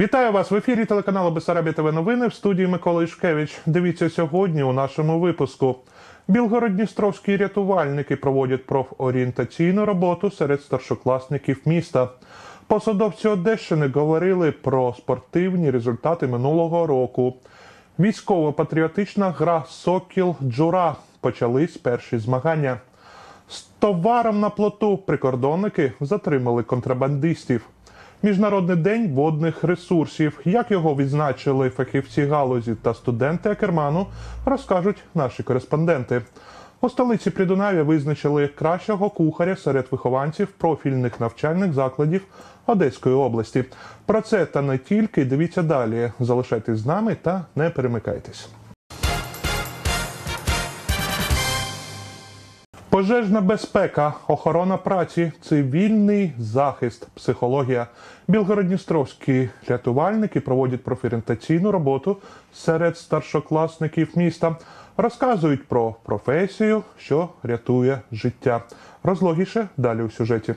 Вітаю вас в ефірі телеканалу Бесарабія ТВ новини в студії Микола Ішкевич. Дивіться сьогодні у нашому випуску. Білгород-Дністровські рятувальники проводять профорієнтаційну роботу серед старшокласників міста. Посадовці Одещини говорили про спортивні результати минулого року. Військово-патріотична гра Сокіл Джура почались перші змагання. З товаром на плоту прикордонники затримали контрабандистів. Міжнародний день водних ресурсів. Як його відзначили фахівці галузі та студенти Акерману, розкажуть наші кореспонденти. У столиці Придунав'я визначили кращого кухаря серед вихованців профільних навчальних закладів Одеської області. Про це та не тільки дивіться далі. Залишайтесь з нами та не перемикайтесь. Пожежна безпека, охорона праці, цивільний захист, психологія. Білгородністровські рятувальники проводять профорієнтаційну роботу серед старшокласників міста. Розказують про професію, що рятує життя. Розлогіше далі у сюжеті.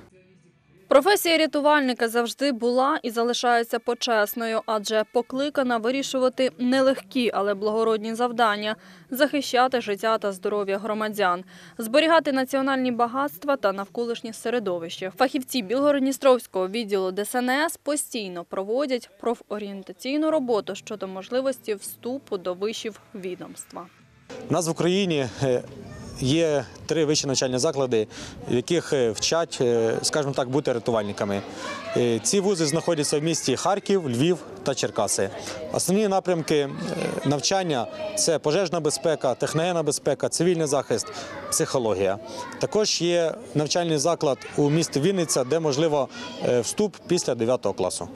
Професія рятувальника завжди була і залишається почесною, адже покликана вирішувати нелегкі, але благородні завдання захищати життя та здоров'я громадян, зберігати національні багатства та навколишнє середовище. Фахівці Білгородністровського відділу ДСНС постійно проводять профорієнтаційну роботу щодо можливості вступу до вишів відомства. Нас в Україні е, є три вищі навчальні заклади, в яких е, вчать, е, скажімо так, бути рятувальниками. Е, Ці вузи знаходяться в місті Харків, Львів та Черкаси. Основні напрямки навчання це пожежна безпека, техногенна безпека, цивільний захист, психологія. Також є навчальний заклад у місті Вінниця, де можливо вступ після 9 класу.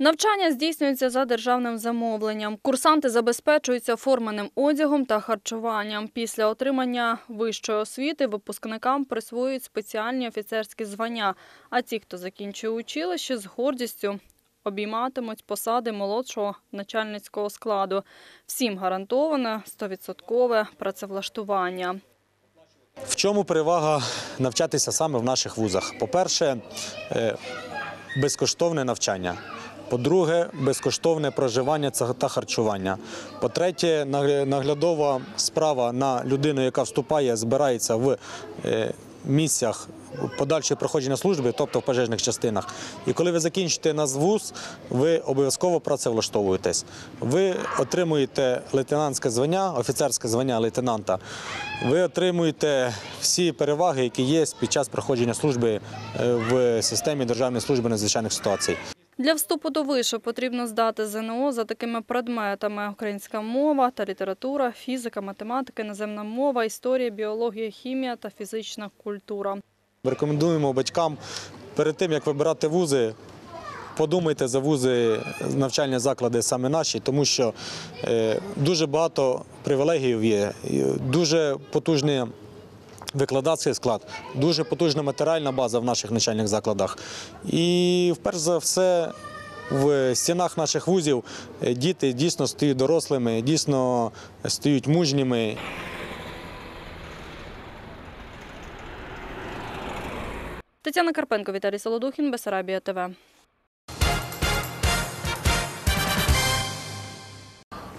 Навчання здійснюється за державним замовленням. Курсанти забезпечуються форменим одягом та харчуванням. Після отримання вищої освіти випускникам присвоюють спеціальні офіцерські звання. А ті, хто закінчує училище, з гордістю обійматимуть посади молодшого начальницького складу. Всім гарантоване 100% працевлаштування. В чому перевага навчатися саме в наших вузах? По-перше, е, безкоштовне навчання. По-друге, безкоштовне проживання та харчування. По-третє, наглядова справа на людину, яка вступає, збирається в е, місцях подальшого проходження служби, тобто в пожежних частинах. І коли ви закінчите нас вуз, ви обов'язково працевлаштовуєтесь. Ви отримуєте лейтенантське звання, офіцерське звання лейтенанта. Ви отримуєте всі переваги, які є під час проходження служби е, в системі Державної служби надзвичайних ситуацій. Для вступу до вишу потрібно здати ЗНО за такими предметами: українська мова та література, фізика, математика, іноземна мова, історія, біологія, хімія та фізична культура. Рекомендуємо батькам перед тим, як вибирати вузи, подумайте за вузи, навчальні заклади саме наші, тому що е, дуже багато привілегій є, дуже потужний викладацький склад, дуже потужна матеріальна база в наших навчальних закладах. І перш за все. В стінах наших вузів е, діти дійсно стають дорослими, дійсно стають мужніми. Тетяна Карпенко, Віталій Солодухін, Бесарабія ТВ.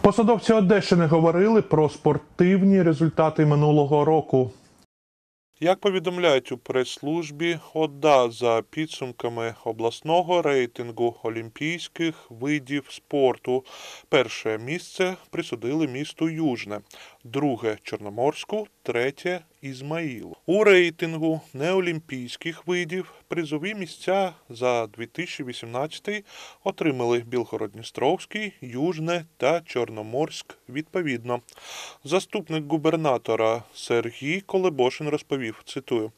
Посадовці Одещини говорили про спортивні результати минулого року. Як повідомляють у прес-службі ОДА за підсумками обласного рейтингу олімпійських видів спорту, перше місце присудили місту Южне, друге Чорноморську, третє Ізмаїл. У рейтингу неолімпійських видів призові місця за 2018 отримали Білгород-Дністровський, Южне та Чорноморськ відповідно. Заступник губернатора Сергій Колебошин розповів, цитую,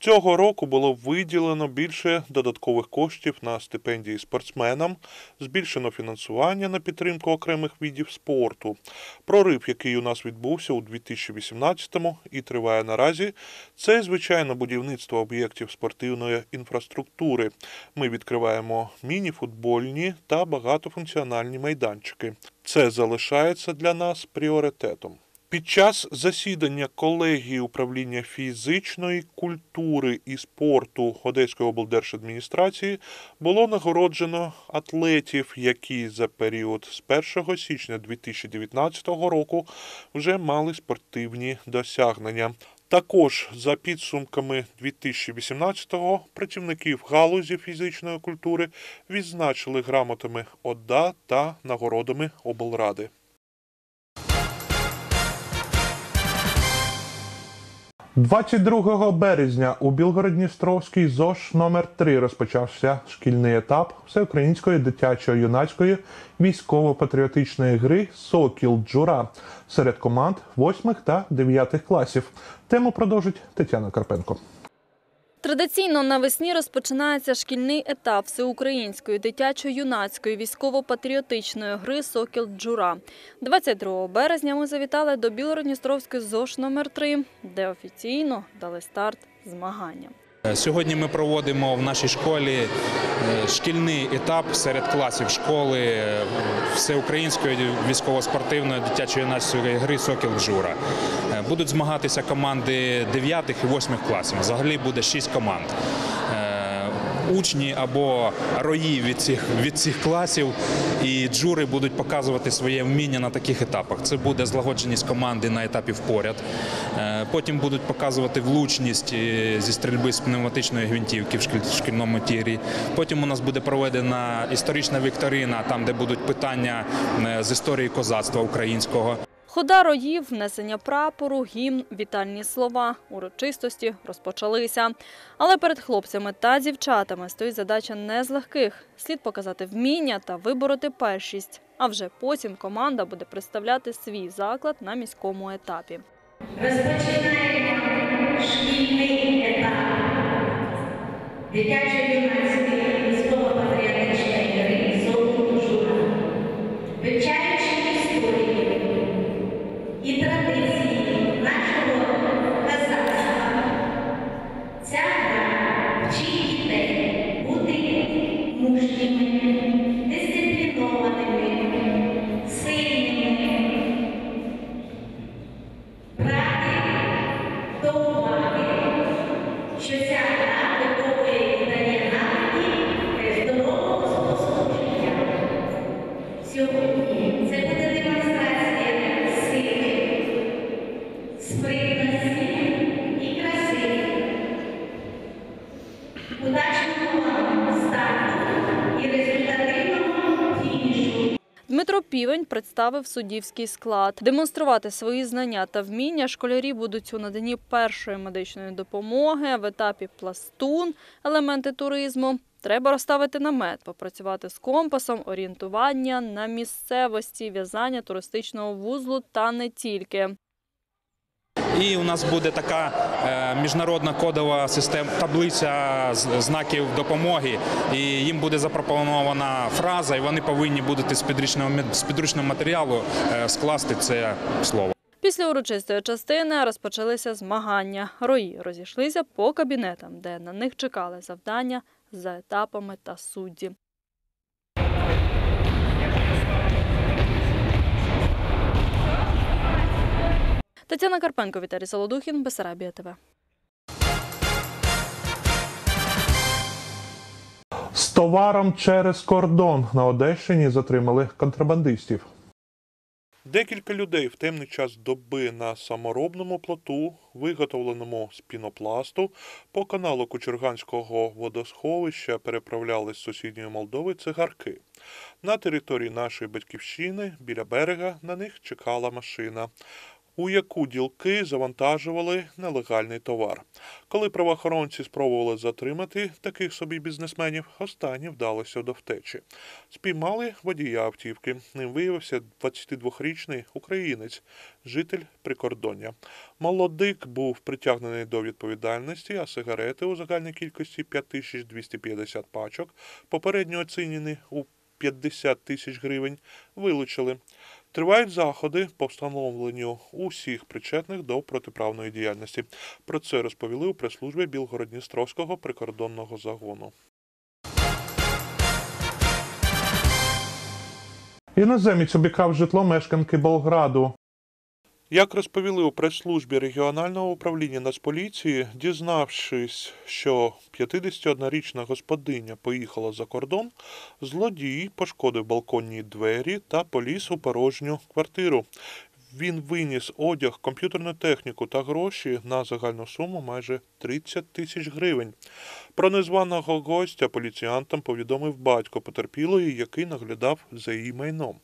Цього року було виділено більше додаткових коштів на стипендії спортсменам, збільшено фінансування на підтримку окремих видів спорту. Прорив, який у нас відбувся у 2018-му і триває наразі, це звичайно будівництво об'єктів спортивної інфраструктури. Ми відкриваємо міні-футбольні та багатофункціональні майданчики. Це залишається для нас пріоритетом. Під час засідання колегії управління фізичної культури і спорту Одеської облдержадміністрації було нагороджено атлетів, які за період з 1 січня 2019 року вже мали спортивні досягнення. Також за підсумками 2018-го працівників галузі фізичної культури відзначили грамотами ОДА та нагородами облради. – 22 березня у Білгород-Дністровській ЗОШ номер 3 розпочався шкільний етап всеукраїнської дитячо-юнацької військово-патріотичної гри Сокіл Джура серед команд 8 та 9 класів. Тему продовжить Тетяна Карпенко. Традиційно навесні розпочинається шкільний етап всеукраїнської дитячо-юнацької військово-патріотичної гри «Сокіл Джура». 22 березня ми завітали до Білородністровської ЗОШ номер 3 де офіційно дали старт змаганням. Сьогодні ми проводимо в нашій школі е, шкільний етап серед класів школи е, всеукраїнської військово-спортивної дитячо-юнацької гри Сокіл Джура. Е, Будуть змагатися команди 9 і 8 класів. Взагалі буде 6 команд. Е, Учні або рої від цих, від цих класів і джури будуть показувати своє вміння на таких етапах. Це буде злагодженість команди на етапі впоряд. Е, Потім будуть показувати влучність зі стрільби з пневматичної гвинтівки в шкіль- шкільному тірі. Потім у нас буде проведена історична вікторина, там де будуть питання з історії козацтва українського. Хода роїв, внесення прапору, гімн, вітальні слова, урочистості розпочалися. Але перед хлопцями та дівчатами стоїть задача не з легких. Слід показати вміння та вибороти першість. А вже потім команда буде представляти свій заклад на міському етапі. Розпочинаємо шкільний етап дитячо-юнацької представив суддівський склад. Демонструвати свої знання та вміння школярі будуть у наданні першої медичної допомоги в етапі пластун, елементи туризму. Треба розставити намет, попрацювати з компасом, орієнтування на місцевості, в'язання туристичного вузлу та не тільки. І у нас буде така е, міжнародна кодова система таблиця знаків допомоги. І їм буде запропонована фраза, і вони повинні будуть з підручного з підручного матеріалу е, скласти це слово. Після урочистої частини розпочалися змагання. Рої розійшлися по кабінетам, де на них чекали завдання за етапами та судді. Тетяна Карпенко, Віталій Солодухін, Бесарабія ТВ. З товаром через кордон на Одещині затримали контрабандистів. Декілька людей в темний час доби на саморобному плоту, виготовленому з пінопласту, по каналу Кучерганського водосховища переправляли з сусідньої Молдови цигарки. На території нашої батьківщини біля берега на них чекала машина, у яку ділки завантажували нелегальний товар. Коли правоохоронці спробували затримати таких собі бізнесменів, останні вдалося до втечі. Спіймали водія автівки. Ним виявився 22-річний українець, житель прикордоння. Молодик був притягнений до відповідальності, а сигарети у загальній кількості 5250 пачок, попередньо оцінені у 50 тисяч гривень, вилучили. Тривають заходи по встановленню усіх причетних до протиправної діяльності. Про це розповіли у прес-службі Білгород-Дністровського прикордонного загону. Іноземець обікав житло мешканки Болграду. Як розповіли у прес-службі регіонального управління Нацполіції, дізнавшись, що 51-річна господиня поїхала за кордон, злодій пошкодив балконні двері та поліз у порожню квартиру. Він виніс одяг, комп'ютерну техніку та гроші на загальну суму майже 30 тисяч гривень. Про незваного гостя поліціянтам повідомив батько потерпілої, який наглядав за її майном.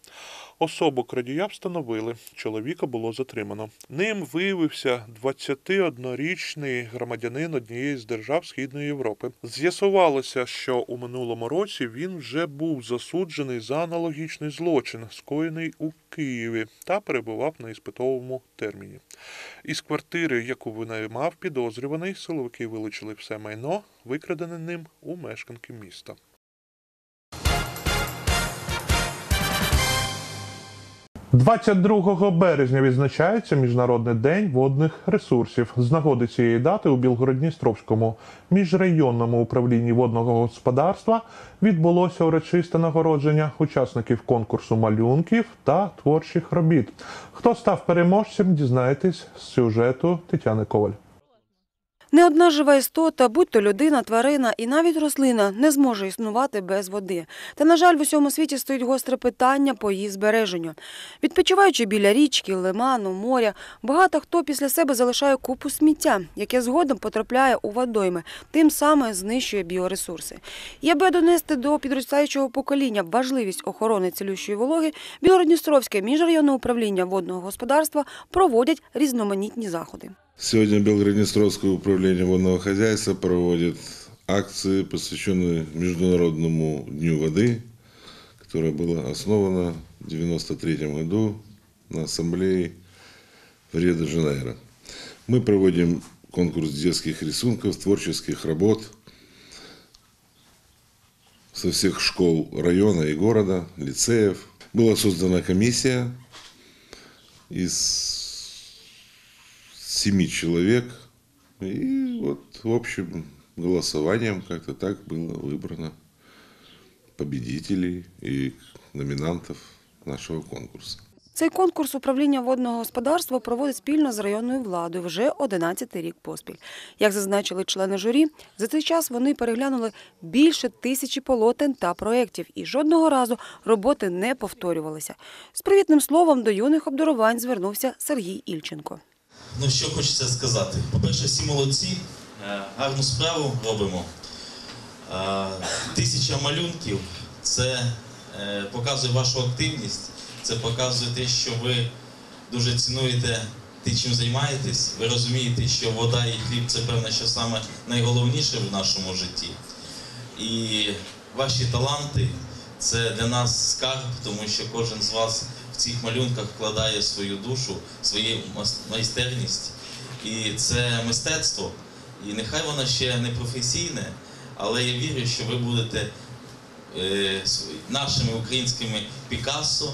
Особу крадія встановили. Чоловіка було затримано. Ним виявився 21-річний громадянин однієї з держав Східної Європи. З'ясувалося, що у минулому році він вже був засуджений за аналогічний злочин, скоєний у Києві, та перебував на іспитовому терміні. Із квартири, яку винаймав підозрюваний, силовики вилучили все майно, викрадене ним у мешканки міста. – 22 березня відзначається Міжнародний день водних ресурсів. З нагоди цієї дати у Білгородністровському міжрайонному управлінні водного господарства відбулося урочисте нагородження учасників конкурсу малюнків та творчих робіт. Хто став переможцем, дізнаєтесь з сюжету Тетяни Коваль. Не одна жива істота, будь то людина, тварина і навіть рослина, не зможе існувати без води. Та, на жаль, в усьому світі стоїть гостре питання по її збереженню. Відпочиваючи біля річки, лиману, моря, багато хто після себе залишає купу сміття, яке згодом потрапляє у водойми, тим самим знищує біоресурси. І аби донести до підростаючого покоління важливість охорони цілющої вологи, Білородністровське міжрайонне управління водного господарства проводять різноманітні заходи. Сегодня Белгороднестровское управление водного хозяйства проводит акции, посвященные Международному дню воды, которое было основано в 1993 году на ассамблее в Рио-де-Жанейро. Мы проводим конкурс детских рисунков, творческих работ со всех школ района и города, лицеев. Была создана комиссия из семи человек. И вот общим голосованием как-то так было выбрано победителей и номинантов нашего конкурса. Цей конкурс управління водного господарства проводить спільно з районною владою вже 11 рік поспіль. Як зазначили члени журі, за цей час вони переглянули більше тисячі полотен та проєктів, і жодного разу роботи не повторювалися. З привітним словом до юних обдарувань звернувся Сергій Ільченко. Ну, що хочеться сказати? По-перше, всі молодці, е, гарну справу робимо. Е, Тисяча малюнків це е, показує вашу активність, це показує те, що ви дуже цінуєте те, чим займаєтесь. Ви розумієте, що вода і хліб це певне, що саме найголовніше в нашому житті. І ваші таланти це для нас скарб, тому що кожен з вас в цих малюнках вкладає свою душу, свою майстерність. І це мистецтво. І нехай воно ще не професійне, але я вірю, що ви будете е, нашими українськими Пікассо,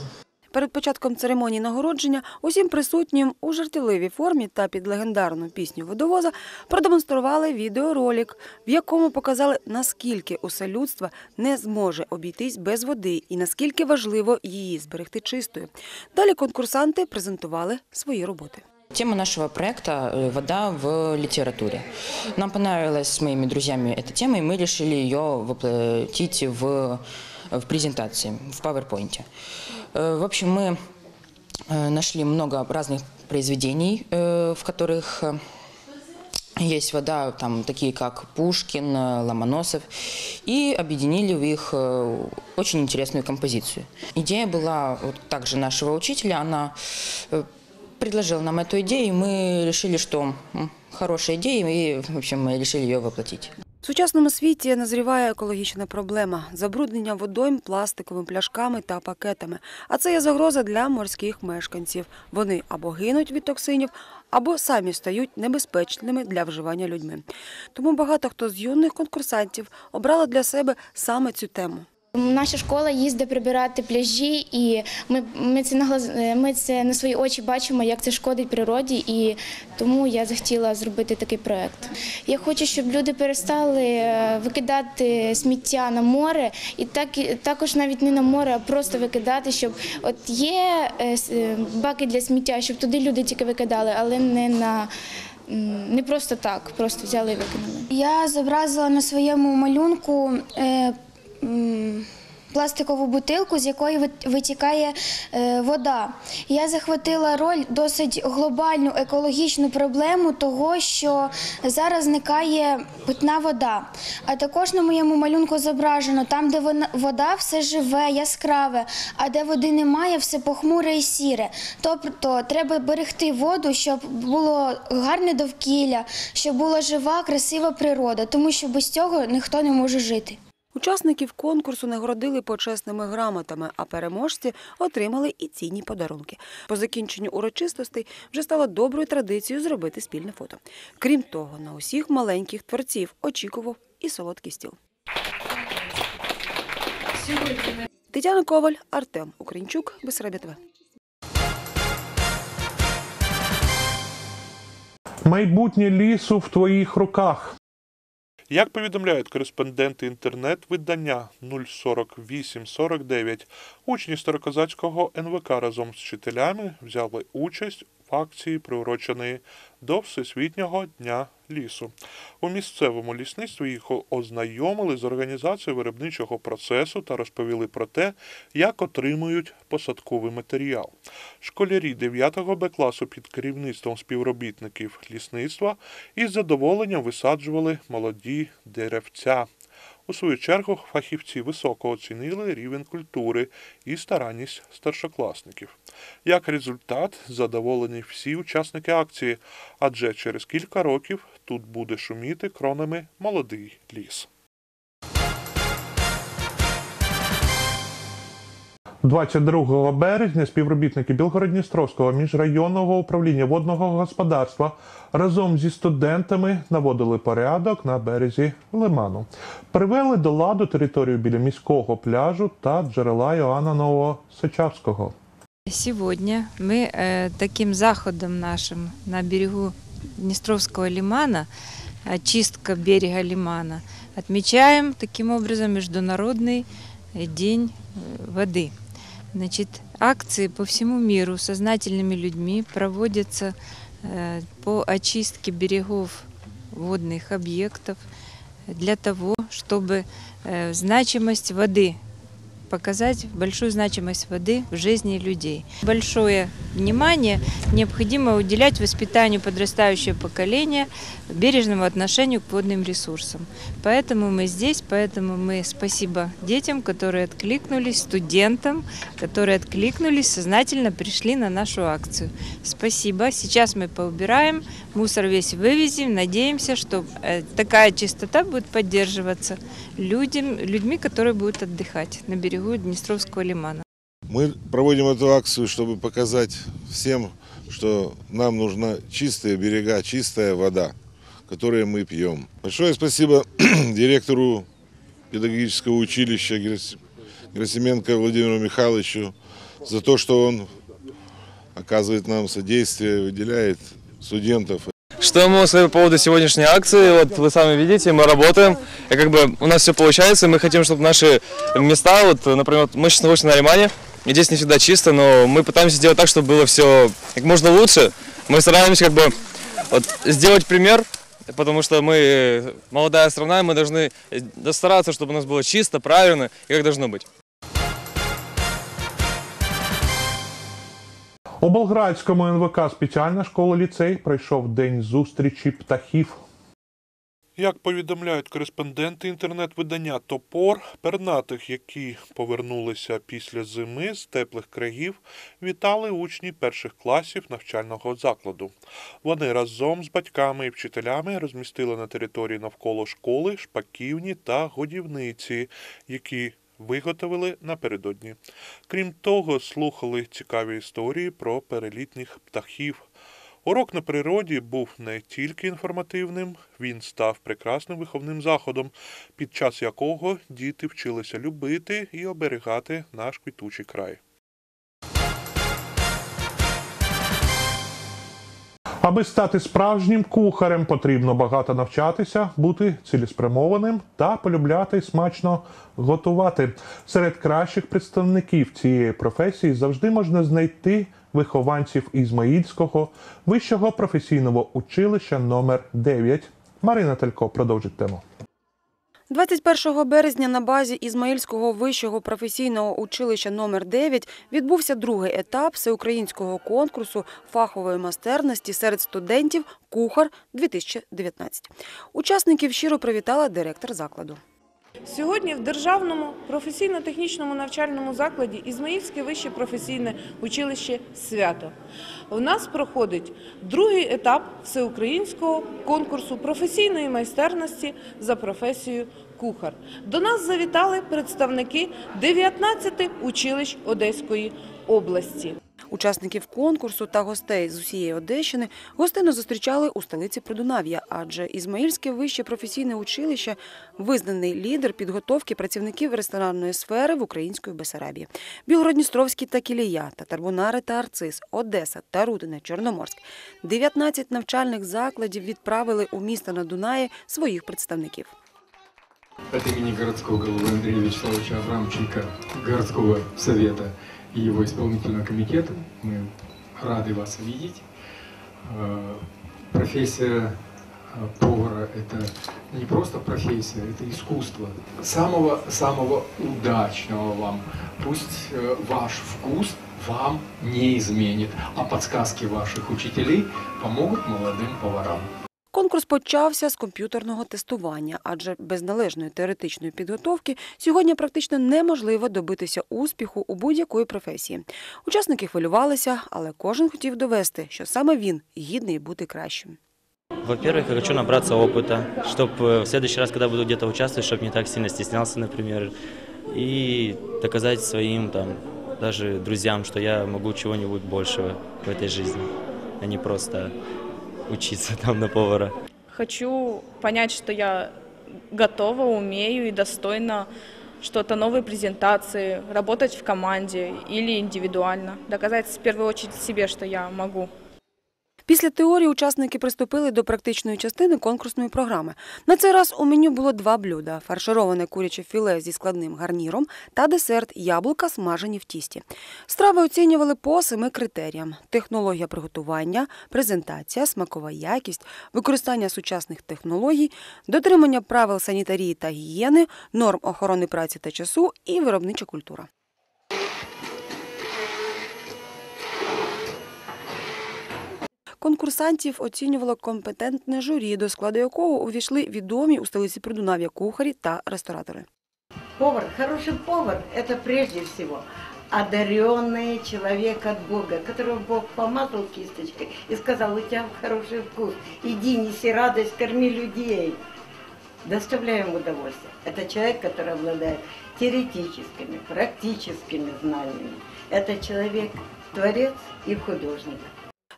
Перед початком церемонії нагородження усім присутнім у жартівливій формі та під легендарну пісню водовоза продемонстрували відеоролик, в якому показали, наскільки усе людство не зможе обійтись без води і наскільки важливо її зберегти чистою. Далі конкурсанти презентували свої роботи. Тема нашего проекта э, «Вода в литературе». Нам понравилась с моими друзьями эта тема, и мы решили ее воплотить в, в презентации, в PowerPoint. Э, В общем, мы э, нашли много разных произведений, э, в которых э, есть вода, там, такие как Пушкин, э, Ломоносов, и объединили в их э, очень интересную композицию. Идея была вот также нашего учителя, она э, предложила нам эту идею, и мы решили, что м, хорошая идея, и, в общем, мы решили ее воплотить. Сучасному світі назріває екологічна проблема забруднення водойм пластиковими пляшками та пакетами. А це є загроза для морських мешканців. Вони або гинуть від токсинів, або самі стають небезпечними для вживання людьми. Тому багато хто з юних конкурсантів обрали для себе саме цю тему. Наша школа їздить прибирати пляжі, і ми, ми, це на глаз, ми це на свої очі бачимо, як це шкодить природі, і тому я захотіла зробити такий проект. Я хочу, щоб люди перестали е, викидати сміття на море, і так також навіть не на море, а просто викидати, щоб от є е, е, баки для сміття, щоб туди люди тільки викидали, але не на не просто так, просто взяли і викинули. Я зобразила на своєму малюнку е, пластикову бутилку, з якої вит- витікає е, вода. Я захватила роль досить глобальну екологічну проблему того, що зараз зникає питна вода. А також на моєму малюнку зображено там, де вода, все живе, яскраве, а де води немає, все похмуре і сіре. Тобто треба берегти воду, щоб було гарне довкілля, щоб була жива, красива природа, тому що без цього ніхто не може жити. Учасників конкурсу нагородили почесними грамотами, а переможці отримали і цінні подарунки. По закінченню урочистостей вже стало доброю традицією зробити спільне фото. Крім того, на усіх маленьких творців очікував і солодкий стіл. Тетяна Коваль, Артем Українчук, Бесарабія Майбутнє лісу в твоїх руках. Як повідомляють кореспонденти інтернет-видання 04849, учні Старокозацького НВК разом з вчителями взяли участь акції, приуроченої до Всесвітнього дня лісу. У місцевому лісництві їх ознайомили з організацією виробничого процесу та розповіли про те, як отримують посадковий матеріал. Школярі 9 Б класу під керівництвом співробітників лісництва із задоволенням висаджували молоді деревця. У свою чергу фахівці високо оцінили рівень культури і старанність старшокласників. Як результат, задоволені всі учасники акції, адже через кілька років тут буде шуміти кронами молодий ліс. 22 березня співробітники Білгород-Дністровського міжрайонного управління водного господарства разом зі студентами наводили порядок на березі лиману. Привели до ладу територію біля міського пляжу та джерела Іоанна Нового Сочавського. Сегодня мы э, таким заходом нашим на берегу Днестровского лимана, очистка берега лимана, отмечаем таким образом Международный э, день э, воды. Значит, акции по всему миру сознательными людьми проводятся э, по очистке берегов водных объектов для того, чтобы э, значимость воды показать большую значимость воды в жизни людей. Большое внимание необходимо уделять воспитанию подрастающего поколения, бережному отношению к водным ресурсам. Поэтому мы здесь, поэтому мы спасибо детям, которые откликнулись, студентам, которые откликнулись, сознательно пришли на нашу акцию. Спасибо. Сейчас мы поубираем, мусор весь вывезем. Надеемся, что э, такая чистота будет поддерживаться людям, людьми, которые будут отдыхать на берегу Днестровского лимана. Мы проводим эту акцию, чтобы показать всем, что нам нужна чистые берега, чистая вода, которую мы пьем. Большое спасибо директору педагогического училища Герас- Герасименко Владимиру Михайловичу за то, что он оказывает нам содействие, выделяет студентов. Что могу сказать по поводу сегодняшней акции? Вот вы сами видите, мы работаем, и как бы у нас все получается, мы хотим, чтобы наши места, вот, например, мы сейчас находимся на Лимане, и здесь не всегда чисто, но мы пытаемся сделать так, чтобы было все как можно лучше. Мы стараемся как бы вот, сделать пример, потому что мы молодая страна, и мы должны э, стараться, чтобы у нас было чисто, правильно, и как должно быть. У Болградському НВК спеціальна школа ліцей пройшов день зустрічі птахів. Як повідомляють кореспонденти інтернет-видання Топор, пернатих, які повернулися після зими з теплих країв, вітали учні перших класів навчального закладу. Вони разом з батьками і вчителями розмістили на території навколо школи шпаківні та годівниці, які виготовили напередодні. Крім того, слухали цікаві історії про перелітніх птахів. Урок на природі був не тільки інформативним, він став прекрасним виховним заходом, під час якого діти вчилися любити і оберігати наш квітучий край. Аби стати справжнім кухарем, потрібно багато навчатися, бути цілеспрямованим та полюбляти смачно готувати. Серед кращих представників цієї професії завжди можна знайти вихованців Ізмаїльського вищого професійного училища номер 9 Марина Телько продовжить тему. 21 березня на базі Ізмаїльського вищого професійного училища номер 9 відбувся другий етап всеукраїнського конкурсу фахової майстерності серед студентів Кухар 2019 Учасників щиро привітала директор закладу. Сьогодні в державному професійно-технічному навчальному закладі Ізмаїльське вище професійне училище Свято. У нас проходить другий етап всеукраїнського конкурсу професійної майстерності за професією кухар. До нас завітали представники 19 училищ Одеської області. Учасників конкурсу та гостей з усієї Одещини гостинно зустрічали у столиці Придунав'я, адже Ізмаїльське вище професійне училище – визнаний лідер підготовки працівників ресторанної сфери в української Бесарабії. Білгородністровський та Кілія, Татарбунари та Арцис, Одеса, Тарутине, Чорноморськ. 19 навчальних закладів відправили у місто на Дунаї своїх представників. От имени городского головы Андрея Вячеславовича Абрамченко, городского совета и его исполнительного комитета, мы рады вас видеть. Э, Профессия э, повара – это не просто профессия, это искусство. Самого-самого удачного вам. Пусть э, ваш вкус вам не изменит, а подсказки ваших учителей помогут молодым поварам. Конкурс почався з комп'ютерного тестування, адже без належної теоретичної підготовки сьогодні практично неможливо добитися успіху у будь-якої професії. Учасники хвилювалися, але кожен хотів довести, що саме він гідний бути кращим. Во-первых, я хочу набраться опыта, чтобы в следующий раз, когда буду где-то участвовать, чтобы не так сильно стеснялся, например, и доказать своим там даже друзьям, что я могу чего-нибудь большего в этой жизни, а не просто учиться там на повара. Хочу понять, что я готова, умею и достойна что-то новой презентации, работать в команде или индивидуально, доказать в первую очередь себе, что я могу. Після теорії учасники приступили до практичної частини конкурсної програми. На цей раз у меню було два блюда: фаршироване куряче філе зі складним гарніром та десерт яблука, смажені в тісті. Страви оцінювали по семи критеріям: технологія приготування, презентація, смакова якість, використання сучасних технологій, дотримання правил санітарії та гігієни, норм охорони праці та часу і виробнича культура. Конкурсантів оцінювало компетентне журі, до складу якого увійшли відомі у столиці Придунав'я кухарі та ресторатори. Повар, хороший повар – это прежде всего одаренный человек от Бога, которого Бог помазал кисточкой и сказал, у тебя хороший вкус, иди, неси радость, корми людей. Доставляй ему удовольствие. Это человек, который обладает теоретическими, практическими знаниями. Это человек, творец и художник.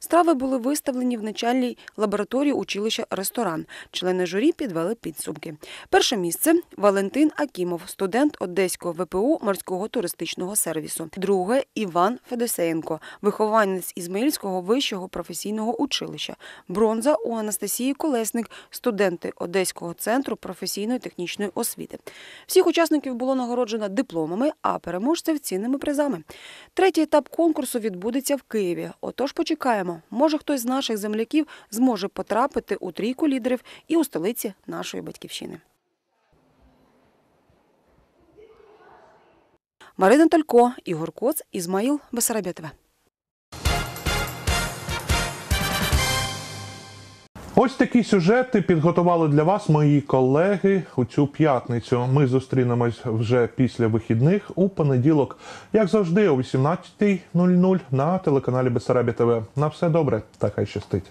Страви були виставлені в начальній лабораторії училища ресторан. Члени журі підвели підсумки. Перше місце Валентин Акімов, студент Одеського ВПУ морського туристичного сервісу. Друге Іван Федосеєнко, вихованець Ізмаїльського вищого професійного училища. Бронза у Анастасії Колесник, студенти Одеського центру професійної технічної освіти. Всіх учасників було нагороджено дипломами, а переможців цінними призами. Третій етап конкурсу відбудеться в Києві. Отож почекаємо. Може, хтось з наших земляків зможе потрапити у трійку лідерів і у столиці нашої батьківщини. Марина Талько, Ігор Коц, Ізмаїл Бесарабєтове. Ось такі сюжети підготували для вас мої колеги у цю п'ятницю. Ми зустрінемось вже після вихідних у понеділок, як завжди, о 18.00 на телеканалі Бесарабі ТВ. На все добре та хай щастить.